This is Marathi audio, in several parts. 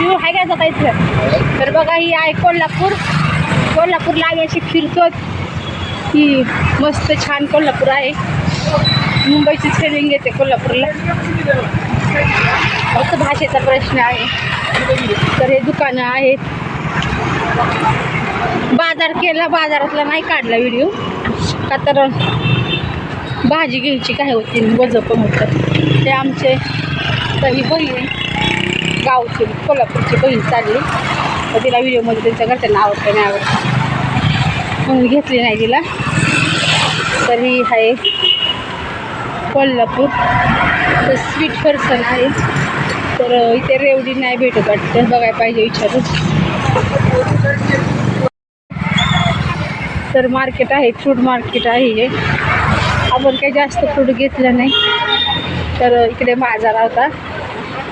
शिव आहे का जाता इथं? तर बघा ही आहे कोल्हापूर. कोल्हापूरला आम्ही अशी फिरतो ही मस्त छान कोल्हापूर आहे. मुंबईची ट्रेनिंग येते कोल्हापूरला. फक्त भाषेचा प्रश्न आहे. तर हे दुकानं आहेत. बाजार केला बाजारातला नाही काढला व्हिडिओ का तर भाजी घ्यायची काय होती वजं पण होतं. ते आमचे काही बहीण आहे, गावची कोल्हापूरची बहीण चालली. तर तिला व्हिडिओमध्ये त्यांच्या घरच्यांना आवडतं नाही आवडतं म्हणून घेतली नाही तिला. तर ही आहे कोल्हापूर. तर स्वीट पर्सन आहे. तर इथे रेवडी नाही भेटत वाटतं. बघायला पाहिजे विचारून. तर मार्केट आहे फ्रूट मार्केट आहे हे. आपण काही जास्त फ्रूट घेतलं नाही. तर इकडे बाजार होता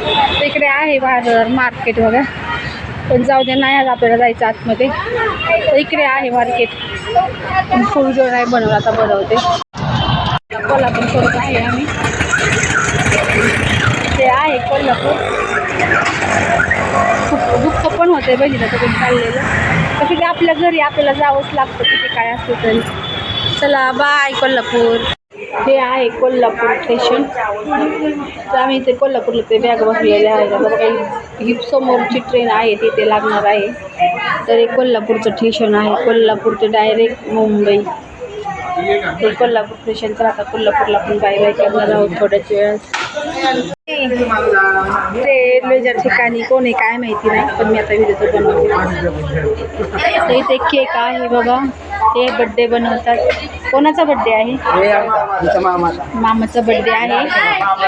तिकडे इकडे आहे बाजार मार्केट बघा. पण जाऊ दे नाही आज आपल्याला जायचं आतमध्ये. इकडे आहे मार्केट फुल जो नाही बनवला आता बनवते. कोल्हापूर करत आहे आम्ही. ते आहे कोल्हापूर. खूप दुःख पण होते बहिणीला तिकडे चाललेलं. तर तिथे आपल्या घरी आपल्याला जावंच लागतं तिथे काय असतं तरी. चला बाय कोल्हापूर. हे स्टेशन तर आम्ही इथे कोल्हापूरला ते बॅग बसलेले आहे ही ट्रेन आहे तिथे लागणार आहे तर हे कोल्हापूरचं स्टेशन आहे कोल्हापूर ते डायरेक्ट मुंबई ते कोल्हापूर स्टेशन तर आता कोल्हापूरला बाय बाय आहोत थोड्याच वेळात रेल्वेच्या ठिकाणी काय माहिती नाही मी आता व्हिडिओ बनवते तर केक आहे बघा ते बड्डे बनवतात कोणाचा बड्डे आहे? मामाचा बड्डे आहे.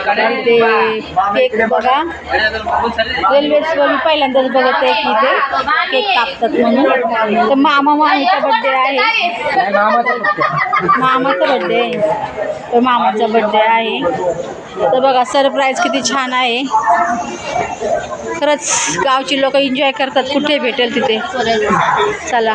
तर ते केक बघा. रेल्वे पहिल्यांदाच बघत आहे की ते केक कापतात म्हणून. तर मामा मामीचा बड्डे आहे. मामाचा बड्डे आहे. तर मामाचा बड्डे आहे. तर बघा सरप्राईज किती छान आहे. खरंच गावची लोक एन्जॉय करतात. कुठे भेटेल तिथे? चला.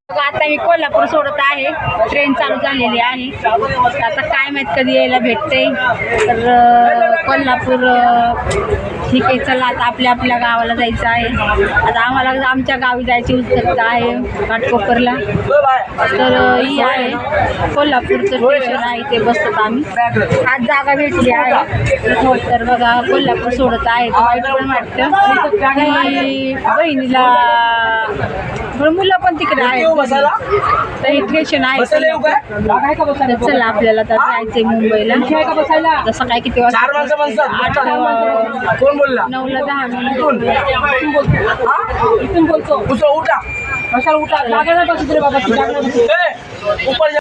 आता मी कोल्हापूर सोडत आहे. ट्रेन चालू झालेली आहे. आता काय माहीत कधी यायला भेटते. तर कोल्हापूर ठीक आहे चला आता आपल्या आपल्या गावाला जायचं आहे. आता आम्हाला आमच्या गावी जायची उत्सुकता आहे घाटकोपरला. तर ही आहे. कोल्हापूरचं स्टेशन आहे ते बसतात आम्ही. आज जागा भेटली आहे. तर बघा कोल्हापूर सोडत आहे. वाईट पण वाटतं. बहिणीला मुलं पण तिकडे आहेत. तर हे स्टेशन आहे. तर चला आपल्याला तर जायचंय मुंबईला. जसं काय किती चार माणसं वाजता. आठ कोण बोलला? नऊला दहा इथून? बोलतो. उठा. कशाला उठा. जागा नाही बसत रे बाबा ती. ए, जा.